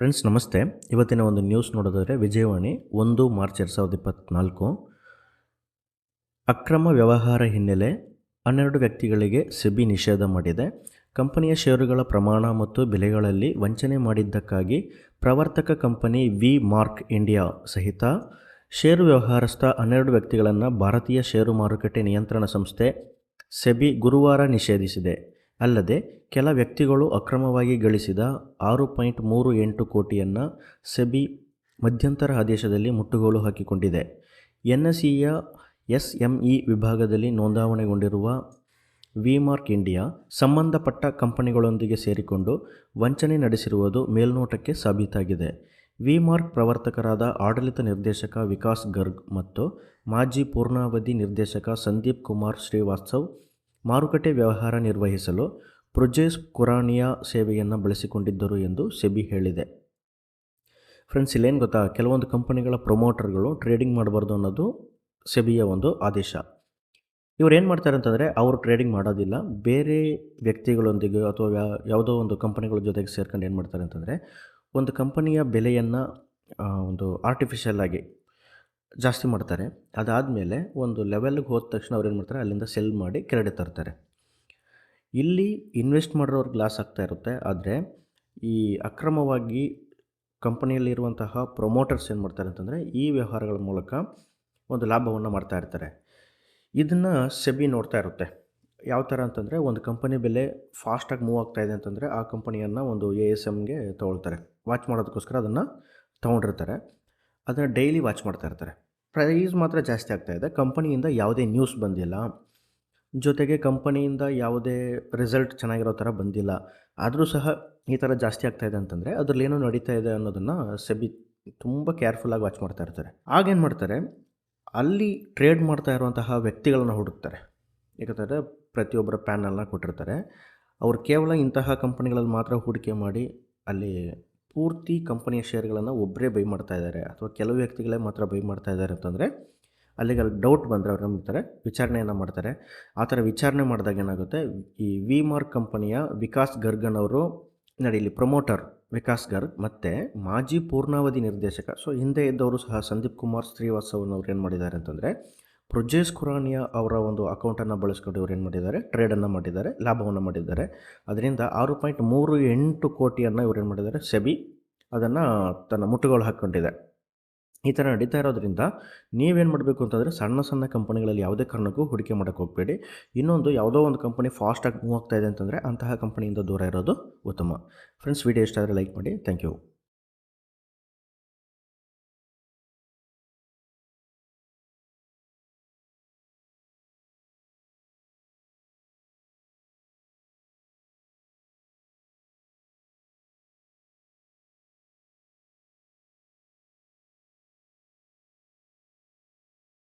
Friends, ನಮಸ್ತೆ. ಇವತ್ತಿನ ಒಂದು ನ್ಯೂಸ್ ನೋಡೋದಾದರೆ ವಿಜಯವಾಣಿ ಒಂದು ಮಾರ್ಚ್ ಎರಡು ಸಾವಿರದ ಇಪ್ಪತ್ತ್ನಾಲ್ಕು ಅಕ್ರಮ ವ್ಯವಹಾರ ಹಿನ್ನೆಲೆ ಹನ್ನೆರಡು ವ್ಯಕ್ತಿಗಳಿಗೆ ಸೆಬಿ ನಿಷೇಧ ಮಾಡಿದೆ. ಕಂಪನಿಯ ಷೇರುಗಳ ಪ್ರಮಾಣ ಮತ್ತು ಬೆಲೆಗಳಲ್ಲಿ ವಂಚನೆ ಮಾಡಿದ್ದಕ್ಕಾಗಿ ಪ್ರವರ್ತಕ ಕಂಪನಿ ವಿ ಮಾರ್ಕ್ ಇಂಡಿಯಾ ಸಹಿತ ಷೇರು ವ್ಯವಹಾರಸ್ಥ ಹನ್ನೆರಡು ವ್ಯಕ್ತಿಗಳನ್ನು ಭಾರತೀಯ ಷೇರು ಮಾರುಕಟ್ಟೆ ನಿಯಂತ್ರಣ ಸಂಸ್ಥೆ ಸೆಬಿ ಗುರುವಾರ ನಿಷೇಧಿಸಿದೆ. ಅಲ್ಲದೆ ಕೆಲ ವ್ಯಕ್ತಿಗಳು ಅಕ್ರಮವಾಗಿ ಗಳಿಸಿದ ಆರು ಪಾಯಿಂಟ್ ಮೂರು ಎಂಟು ಕೋಟಿಯನ್ನು ಸೆಬಿ ಮಧ್ಯಂತರ ಆದೇಶದಲ್ಲಿ ಮುಟ್ಟುಗೋಲು ಹಾಕಿಕೊಂಡಿದೆ. ಎನ್ ಎಸ್ ಇಯ ಎಸ್ ಎಂ ಇ ವಿಭಾಗದಲ್ಲಿ ನೋಂದಾವಣೆಗೊಂಡಿರುವ ವಿಮಾರ್ಕ್ ಇಂಡಿಯಾ ಸಂಬಂಧಪಟ್ಟ ಕಂಪನಿಗಳೊಂದಿಗೆ ಸೇರಿಕೊಂಡು ವಂಚನೆ ನಡೆಸಿರುವುದು ಮೇಲ್ನೋಟಕ್ಕೆ ಸಾಬೀತಾಗಿದೆ. ವಿಮಾರ್ಕ್ ಪ್ರವರ್ತಕರಾದ ಆಡಳಿತ ನಿರ್ದೇಶಕ ವಿಕಾಸ್ ಗರ್ಗ್ ಮತ್ತು ಮಾಜಿ ಪೂರ್ಣಾವಧಿ ನಿರ್ದೇಶಕ ಸಂದೀಪ್ ಕುಮಾರ್ ಶ್ರೀವಾಸ್ತವ್ ಮಾರುಕಟ್ಟೆ ವ್ಯವಹಾರ ನಿರ್ವಹಿಸಲು ಪ್ರೊಜೆಸ್ ಕುರಾನಿಯಾ ಸೇವೆಯನ್ನು ಬಳಸಿಕೊಂಡಿದ್ದರು ಎಂದು ಸೆಬಿ ಹೇಳಿದೆ. ಫ್ರೆಂಡ್ಸ್, ಇಲ್ಲೇನು ಗೊತ್ತಾ? ಕೆಲವೊಂದು ಕಂಪನಿಗಳ ಪ್ರಮೋಟರ್ಗಳು ಟ್ರೇಡಿಂಗ್ ಮಾಡಬಾರ್ದು ಅನ್ನೋದು ಸೆಬಿಯ ಒಂದು ಆದೇಶ. ಇವ್ರು ಏನು ಮಾಡ್ತಾರೆ ಅಂತಂದರೆ, ಅವರು ಟ್ರೇಡಿಂಗ್ ಮಾಡೋದಿಲ್ಲ. ಬೇರೆ ವ್ಯಕ್ತಿಗಳೊಂದಿಗೆ ಅಥವಾ ಯಾವುದೋ ಒಂದು ಕಂಪನಿಗಳ ಜೊತೆಗೆ ಸೇರ್ಕೊಂಡು ಏನು ಮಾಡ್ತಾರೆ ಅಂತಂದರೆ, ಒಂದು ಕಂಪನಿಯ ಬೆಲೆಯನ್ನು ಒಂದು ಆರ್ಟಿಫಿಷಿಯಲ್ ಆಗಿ ಜಾಸ್ತಿ ಮಾಡ್ತಾರೆ. ಅದಾದಮೇಲೆ ಒಂದು ಲೆವೆಲ್ಗೆ ಹೋದ ತಕ್ಷಣ ಅವ್ರು ಏನು ಮಾಡ್ತಾರೆ? ಅಲ್ಲಿಂದ ಸೆಲ್ ಮಾಡಿ ಕೆಳಗಡೆ ತರ್ತಾರೆ. ಇಲ್ಲಿ ಇನ್ವೆಸ್ಟ್ ಮಾಡಿರೋರ್ಗೆ ಲಾಸ್ ಆಗ್ತಾ ಇರುತ್ತೆ. ಆದರೆ ಈ ಅಕ್ರಮವಾಗಿ ಕಂಪನಿಯಲ್ಲಿರುವಂತಹ ಪ್ರೊಮೋಟರ್ಸ್ ಏನು ಮಾಡ್ತಾರೆ ಅಂತಂದರೆ ಈ ವ್ಯವಹಾರಗಳ ಮೂಲಕ ಒಂದು ಲಾಭವನ್ನು ಮಾಡ್ತಾ ಇರ್ತಾರೆ. ಇದನ್ನು ಸೆಬಿ ನೋಡ್ತಾ ಇರುತ್ತೆ. ಯಾವ ಥರ ಅಂತಂದರೆ ಒಂದು ಕಂಪನಿ ಬೆಲೆ ಫಾಸ್ಟಾಗಿ ಮೂವ್ ಆಗ್ತಾ ಇದೆ ಅಂತಂದರೆ ಆ ಕಂಪನಿಯನ್ನು ಒಂದು ಎ ಎಸ್ ಎಮ್ಗೆ ತೊಗೊಳ್ತಾರೆ. ವಾಚ್ ಮಾಡೋದಕ್ಕೋಸ್ಕರ ಅದನ್ನು ತೊಗೊಂಡಿರ್ತಾರೆ. ಅದನ್ನು ಡೈಲಿ ವಾಚ್ ಮಾಡ್ತಾ ಇರ್ತಾರೆ. ಪ್ರೈಸ್ ಮಾತ್ರ ಜಾಸ್ತಿ ಆಗ್ತಾ ಇದೆ. ಕಂಪನಿಯಿಂದ ಯಾವುದೇ ನ್ಯೂಸ್ ಬಂದಿಲ್ಲ. ಜೊತೆಗೆ ಕಂಪನಿಯಿಂದ ಯಾವುದೇ ರಿಸಲ್ಟ್ ಚೆನ್ನಾಗಿರೋ ಥರ ಬಂದಿಲ್ಲ. ಆದರೂ ಸಹ ಈ ಥರ ಜಾಸ್ತಿ ಆಗ್ತಾ ಇದೆ ಅಂತಂದರೆ ಅದರಲ್ಲಿ ಏನೋ ನಡೀತಾ ಇದೆ ಅನ್ನೋದನ್ನು ಸೆಬಿ ತುಂಬ ಕೇರ್ಫುಲ್ಲಾಗಿ ವಾಚ್ ಮಾಡ್ತಾ ಇರ್ತಾರೆ. ಆಗೇನು ಮಾಡ್ತಾರೆ? ಅಲ್ಲಿ ಟ್ರೇಡ್ ಮಾಡ್ತಾ ಇರುವಂತಹ ವ್ಯಕ್ತಿಗಳನ್ನ ಹುಡುಕ್ತಾರೆ. ಯಾಕಂದರೆ ಪ್ರತಿಯೊಬ್ಬರ ಪ್ಯಾನಲ್ನ ಕೊಟ್ಟಿರ್ತಾರೆ. ಅವ್ರು ಕೇವಲ ಇಂತಹ ಕಂಪನಿಗಳಲ್ಲಿ ಮಾತ್ರ ಹೂಡಿಕೆ ಮಾಡಿ ಅಲ್ಲಿ ಪೂರ್ತಿ ಕಂಪನಿಯ ಶೇರ್ಗಳನ್ನು ಒಬ್ಬರೇ ಬೈ ಮಾಡ್ತಾ ಇದ್ದಾರೆ ಅಥವಾ ಕೆಲವು ವ್ಯಕ್ತಿಗಳೇ ಮಾತ್ರ ಬೈ ಮಾಡ್ತಾ ಇದ್ದಾರೆ ಅಂತಂದರೆ ಅಲ್ಲಿಗೆ ಅಲ್ಲಿ ಡೌಟ್ ಬಂದರೆ ಅವ್ರು ನಂಬ್ತಾರೆ ವಿಚಾರಣೆಯನ್ನು ಮಾಡ್ತಾರೆ. ಆ ಥರ ವಿಚಾರಣೆ ಮಾಡಿದಾಗ ಏನಾಗುತ್ತೆ? ಈ ವಿ ಮಾರ್ಕ್ ಕಂಪನಿಯ ವಿಕಾಸ್ ಗರ್ಗನ್ ಅವರು ನೋಡಿ ಇಲ್ಲಿ ಪ್ರಮೋಟರ್ ವಿಕಾಸ್ ಗರ್ಗ್ ಮತ್ತು ಮಾಜಿ ಪೂರ್ಣಾವಧಿ ನಿರ್ದೇಶಕ ಸೊ ಹಿಂದೆ ಇದ್ದವರು ಸಹ ಸಂದೀಪ್ ಕುಮಾರ್ ಶ್ರೀವಾಸ್ತವನವ್ರು ಏನು ಮಾಡಿದ್ದಾರೆ ಅಂತಂದರೆ ಪ್ರೊಜೇಸ್ ಖುರಾನಿಯಾ ಅವರ ಒಂದು ಅಕೌಂಟನ್ನು ಬಳಸ್ಕೊಂಡು ಇವ್ರು ಏನು ಮಾಡಿದ್ದಾರೆ? ಟ್ರೇಡನ್ನು ಮಾಡಿದ್ದಾರೆ, ಲಾಭವನ್ನು ಮಾಡಿದ್ದಾರೆ. ಅದರಿಂದ ಆರು ಪಾಯಿಂಟ್ ಮೂರು ಎಂಟು ಕೋಟಿಯನ್ನು ಇವ್ರು ಏನು ಮಾಡಿದ್ದಾರೆ? ಸೆಬಿ ಅದನ್ನು ತನ್ನ ಮುಟ್ಟುಗೋಲು ಹಾಕ್ಕೊಂಡಿದೆ. ಈ ಥರ ನಡೀತಾ ಇರೋದ್ರಿಂದ ನೀವೇನು ಮಾಡಬೇಕು ಅಂತಂದರೆ ಸಣ್ಣ ಸಣ್ಣ ಕಂಪನಿಗಳಲ್ಲಿ ಯಾವುದೇ ಕಾರಣಕ್ಕೂ ಹೂಡಿಕೆ ಮಾಡೋಕ್ಕೆ ಹೋಗಬೇಡಿ. ಇನ್ನೊಂದು ಯಾವುದೋ ಒಂದು ಕಂಪನಿ ಫಾಸ್ಟಾಗಿ ಮೂವ್ ಆಗ್ತಾ ಇದೆ ಅಂತಂದರೆ ಅಂತಹ ಕಂಪನಿಯಿಂದ ದೂರ ಇರೋದು ಉತ್ತಮ. ಫ್ರೆಂಡ್ಸ್ ವಿಡಿಯೋ ಇಷ್ಟ ಆದರೆ ಲೈಕ್ ಮಾಡಿ. Thank you